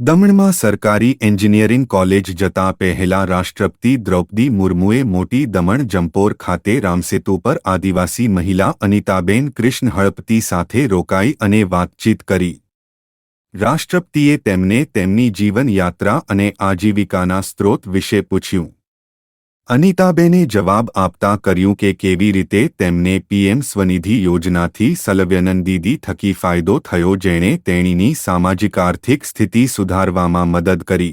દમણમાં સરકારી engineering college જતા પહેલા રાષ્ટ્રપતિ દ્રૌપદી મુર્મુએ મોટી દમણ જંપોર ખાતે રામસેતુ પર આદિવાસી મહિલા અનિતાબેન કૃષ્ણ હળપતિ સાથે રોકાઈ અને વાતચીત કરી. રાષ્ટ્રપતિએ તેમને તેમની જીવનયાત્રા અને આજીવિકાના સ્ત્રોત વિશે પૂછ્યું. અનિતાબેને જવાબ આપતા કર્યું કે કેવી રીતે તેમને પીએમ સ્વનિધિ યોજનાથી સલવ્યનન દીદી થકી ફાયદો થયો, જેણે તેણીની સામાજિક આર્થિક સ્થિતિ સુધારવામાં મદદ કરી.